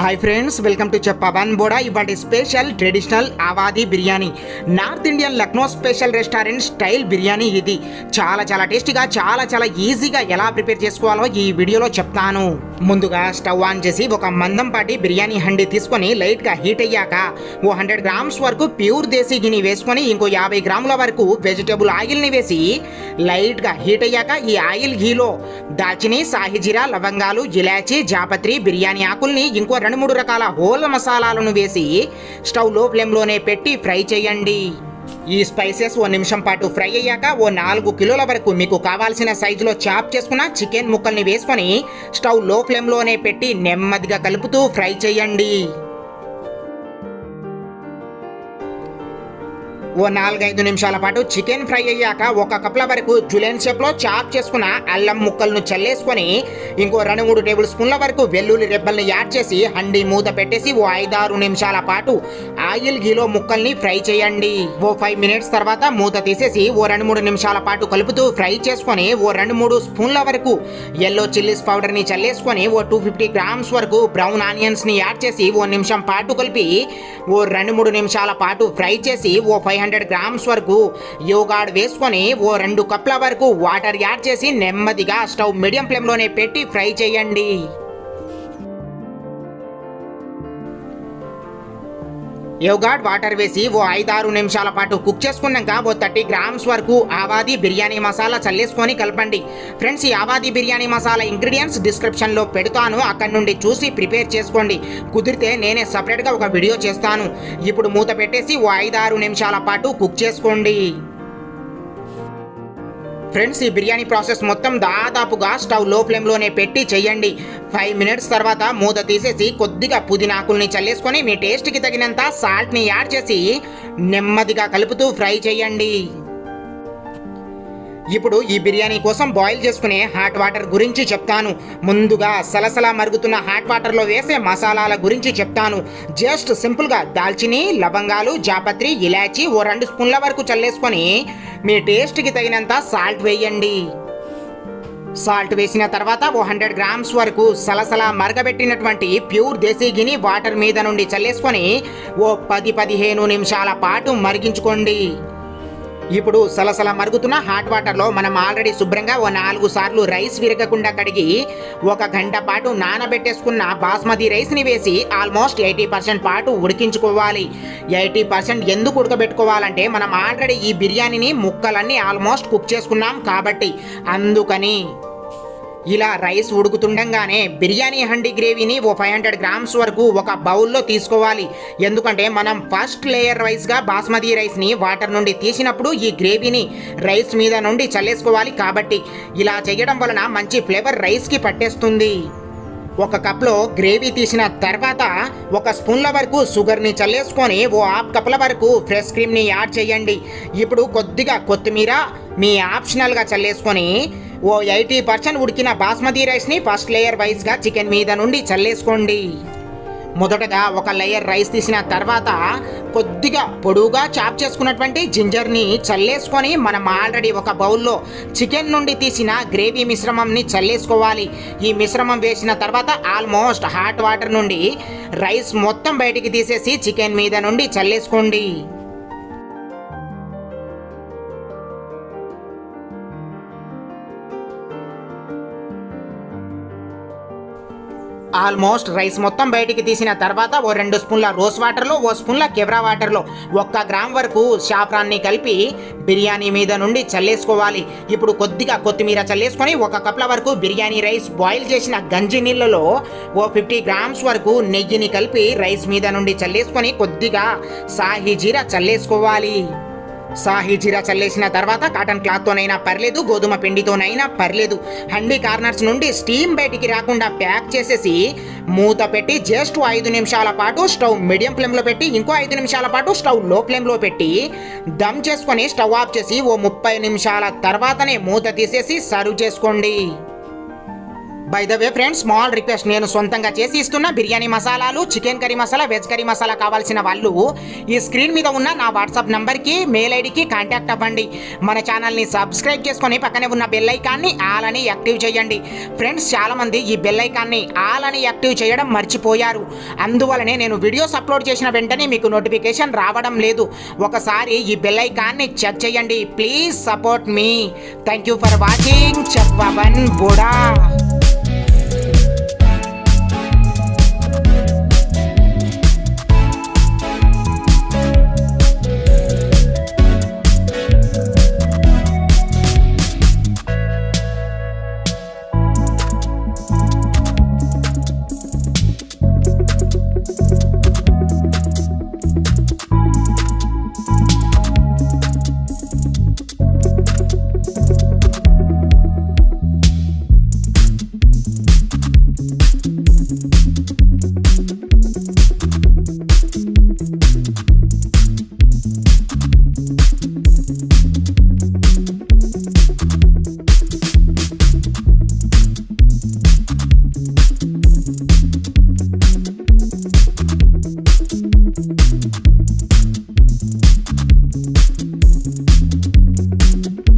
Hi friends welcome to Pavan Boda ఇవాటి special traditional Awadhi biryani. North Indian Lucknow special restaurant style biryani ఇది. చాలా చాలా టేస్టీగా చాలా చాలా ఈజీగా ఎలా ప్రిపేర్ చేసుకోవాలో ఈ వీడియోలో చెప్తాను. ముందుగా స్టవ్ ఆన్ చేసి ఒక మందంపాటి బిర్యానీ హండి తీసుకొని లైట్గా హీట్ అయ్యాక ఓ హండ్రెడ్ గ్రామ్స్ వరకు ప్యూర్ దేశీ గిని వేసుకొని ఇంకో యాభై గ్రాముల వరకు వెజిటేబుల్ ఆయిల్ని వేసి లైట్గా హీట్ అయ్యాక ఈ ఆయిల్ ఘీలో దాల్చిని సాహిజీరా లవంగాలు ఇలాచి జాపత్రి బిర్యానీ ఆకుల్ని ఇంకో రెండు మూడు రకాల హోల్ మసాలాలను వేసి స్టవ్లో ఫ్లేమ్లోనే పెట్టి ఫ్రై చేయండి. ఈ స్పైసెస్ ఓ నిమిషం పాటు ఫ్రై అయ్యాక ఓ నాలుగు కిలోల వరకు మీకు కావాల్సిన సైజులో చాప్ చేసుకున్న చికెన్ ముక్కల్ని వేసుకొని స్టవ్లో ఫ్లేమ్లోనే పెట్టి నెమ్మదిగా కలుపుతూ ఫ్రై చేయండి. ఓ నాలుగైదు నిమిషాల పాటు చికెన్ ఫ్రై అయ్యాక ఒక కప్ల వరకు జులెన్ షేప్లో చాప్ చేసుకున్న అల్లం ముక్కలను చల్లేసుకొని ఇంకో రెండు మూడు టేబుల్ స్పూన్ల వరకు వెల్లుల్లి రెబ్బల్ని యాడ్ చేసి హండి మూత పెట్టేసి ఓ ఐదారు నిమిషాల పాటు ఆయిల్ గీలో ముక్కల్ని ఫ్రై చేయండి. ఓ ఫైవ్ మినిట్స్ తర్వాత మూత తీసేసి ఓ రెండు మూడు నిమిషాల పాటు కలుపుతూ ఫ్రై చేసుకొని ఓ రెండు మూడు స్పూన్ల వరకు ఎల్లో చిల్లీస్ పౌడర్ని చల్లేసుకొని ఓ టూ ఫిఫ్టీ గ్రామ్స్ వరకు బ్రౌన్ ఆనియన్స్ని యాడ్ చేసి ఓ నిమిషం పాటు కలిపి ఓ రెండు మూడు నిమిషాల పాటు ఫ్రై చేసి ఓ ఫైవ్ ఫైవ్ హండ్రెడ్ గ్రామ్స్ వరకు. యోగాడ్ వేసుకొని ఓ రెండు కప్ల వరకు వాటర్ యాడ్ చేసి నెమ్మదిగా స్టవ్ మీడియం ఫ్లేమ్లోనే పెట్టి ఫ్రై చేయండి. యోగాడ్ వాటర్ వేసి ఓ ఐదారు నిమిషాల పాటు కుక్ చేసుకున్నాక ఓ థర్టీ గ్రామ్స్ వరకు ఆవాది బిర్యానీ మసాలా చల్లేసుకొని కలపండి. ఫ్రెండ్స్ ఈ ఆవాది బిర్యానీ మసాలా ఇంగ్రీడియంట్స్ డిస్క్రిప్షన్లో పెడతాను. అక్కడి నుండి చూసి ప్రిపేర్ చేసుకోండి. కుదిరితే నేనే సపరేట్గా ఒక వీడియో చేస్తాను. ఇప్పుడు మూత పెట్టేసి ఓ ఐదారు నిమిషాల పాటు కుక్ చేసుకోండి. ఫ్రెండ్స్ ఈ బిర్యానీ ప్రాసెస్ మొత్తం దాదాపుగా స్టవ్లో ఫ్లేమ్లోనే పెట్టి చేయండి. ఫైవ్ మినిట్స్ తర్వాత మూత తీసేసి కొద్దిగా పుదీనాకుల్ని చల్లేసుకొని మీ టేస్ట్కి తగినంత సాల్ట్ని యాడ్ చేసి నెమ్మదిగా కలుపుతూ ఫ్రై చేయండి. ఇప్పుడు ఈ బిర్యానీ కోసం బాయిల్ చేసుకునే హాట్ వాటర్ గురించి చెప్తాను. ముందుగా సలసల మరుగుతున్న హాట్ వాటర్లో వేసే మసాలాల గురించి చెప్తాను. జస్ట్ సింపుల్గా దాల్చిని లవంగాలు జాపత్రి ఇలాచి ఓ రెండు స్పూన్ల వరకు చల్లేసుకొని మీ టేస్ట్కి తగినంత సాల్ట్ వేయండి. సాల్ట్ వేసిన తర్వాత ఓ హండ్రెడ్ గ్రామ్స్ వరకు సలసల మరగబెట్టినటువంటి ప్యూర్ దేశీ గిని వాటర్ మీద నుండి చల్లేసుకొని ఓ పది పదిహేను నిమిషాల పాటు మరిగించుకోండి. ఇప్పుడు సలసల మరుగుతున్న హాట్ వాటర్లో మనం ఆల్రెడీ శుభ్రంగా ఓ నాలుగు సార్లు రైస్ విరగకుండా కడిగి ఒక గంట పాటు నానబెట్టేసుకున్న బాస్మతి రైస్ని వేసి ఆల్మోస్ట్ ఎయిటీ పర్సెంట్ పాటు ఉడికించుకోవాలి. ఎయిటీ పర్సెంట్ ఎందుకు ఉడకబెట్టుకోవాలంటే మనం ఆల్రెడీ ఈ బిర్యానీని ముక్కలన్నీ ఆల్మోస్ట్ కుక్ చేసుకున్నాం కాబట్టి. అందుకని ఇలా రైస్ ఉడుకుతుండగానే బిర్యానీ హండి గ్రేవీని ఓ ఫైవ్ హండ్రెడ్ గ్రామ్స్ వరకు ఒక బౌల్లో తీసుకోవాలి. ఎందుకంటే మనం ఫస్ట్ లేయర్ రైస్గా బాస్మతి రైస్ని వాటర్ నుండి తీసినప్పుడు ఈ గ్రేవీని రైస్ మీద నుండి చల్లేసుకోవాలి కాబట్టి. ఇలా చేయడం వలన మంచి ఫ్లేవర్ రైస్కి పట్టేస్తుంది. ఒక కప్లో గ్రేవీ తీసిన తర్వాత ఒక స్పూన్ల వరకు షుగర్ని చల్లేసుకొని ఓ హాఫ్ కప్ల వరకు ఫ్రెష్ క్రీమ్ని యాడ్ చేయండి. ఇప్పుడు కొద్దిగా కొత్తిమీర మీ ఆప్షనల్గా చల్లేసుకొని ఓ ఎయిటీ పర్సెంట్ ఉడికిన బాస్మతి రైస్ని ఫస్ట్ లేయర్ వైస్గా చికెన్ మీద నుండి చల్లేసుకోండి. మొదటగా ఒక లేయర్ రైస్ తీసిన తర్వాత కొద్దిగా పొడువుగా చాప్ చేసుకున్నటువంటి జింజర్ని చల్లేసుకొని మనం ఆల్రెడీ ఒక బౌల్లో చికెన్ నుండి తీసిన గ్రేవీ మిశ్రమంని చల్లేసుకోవాలి. ఈ మిశ్రమం వేసిన తర్వాత ఆల్మోస్ట్ హాట్ వాటర్ నుండి రైస్ మొత్తం బయటికి తీసేసి చికెన్ మీద నుండి చల్లేసుకోండి. ఆల్మోస్ట్ రైస్ మొత్తం బయటికి తీసిన తర్వాత ఓ రెండు స్పూన్ల రోస్ వాటర్లో ఓ స్పూన్ల కెవ్రా వాటర్లో ఒక్క గ్రామ్ వరకు షాఫ్రాన్ని కలిపి బిర్యానీ మీద నుండి చల్లేసుకోవాలి. ఇప్పుడు కొద్దిగా కొత్తిమీర చల్లేసుకొని ఒక కప్ల వరకు బిర్యానీ రైస్ బాయిల్ చేసిన గంజి నీళ్ళలో ఓ ఫిఫ్టీ గ్రామ్స్ వరకు నెయ్యిని కలిపి రైస్ మీద నుండి చల్లేసుకొని కొద్దిగా సాహి జీరా చల్లేసుకోవాలి. సాహి జీరా చల్లేసిన తర్వాత కాటన్ క్లాత్తోనైనా పర్లేదు గోధుమ పిండితోనైనా పర్లేదు. హండీ కార్నర్స్ నుండి స్టీమ్ బయటికి రాకుండా ప్యాక్ చేసేసి మూత పెట్టి జస్ట్ ఐదు నిమిషాల పాటు స్టవ్ మీడియం ఫ్లేమ్లో పెట్టి ఇంకో ఐదు నిమిషాల పాటు స్టవ్లో ఫ్లేమ్లో పెట్టి దమ్ చేసుకొని స్టవ్ ఆఫ్ చేసి ఓ ముప్పై నిమిషాల తర్వాతనే మూత తీసేసి సర్వ్ చేసుకోండి. By the way friends small request నేను సొంతంగా చేసి ఇస్తున్న బిర్యానీ మసాలాలు chicken curry masala veg curry masala కావాల్సిన వాళ్ళు ఈ స్క్రీన్ మీద ఉన్న నా వాట్సాప్ నంబర్కి మెయిల్ ఐడికి కాంటాక్ట్ అవ్వండి. మన ఛానల్ని సబ్స్క్రైబ్ చేసుకొని పక్కనే ఉన్న బెల్ ఐకాన్ని ఆల్ అని యాక్టివ్ చేయండి. ఫ్రెండ్స్ చాలామంది ఈ బెల్ ఐకాన్ని ఆల్ అని యాక్టివ్ చేయడం మర్చిపోయారు. అందువలనే నేను వీడియోస్ అప్లోడ్ చేసిన వెంటనే మీకు నోటిఫికేషన్ రావడం లేదు. ఒకసారి ఈ బెల్ ఐకాన్ని చెక్ చేయండి. ప్లీజ్ సపోర్ట్ మీ థ్యాంక్ యూ ఫర్ వాచింగ్ చెప్పవన్ బుడా Thank you.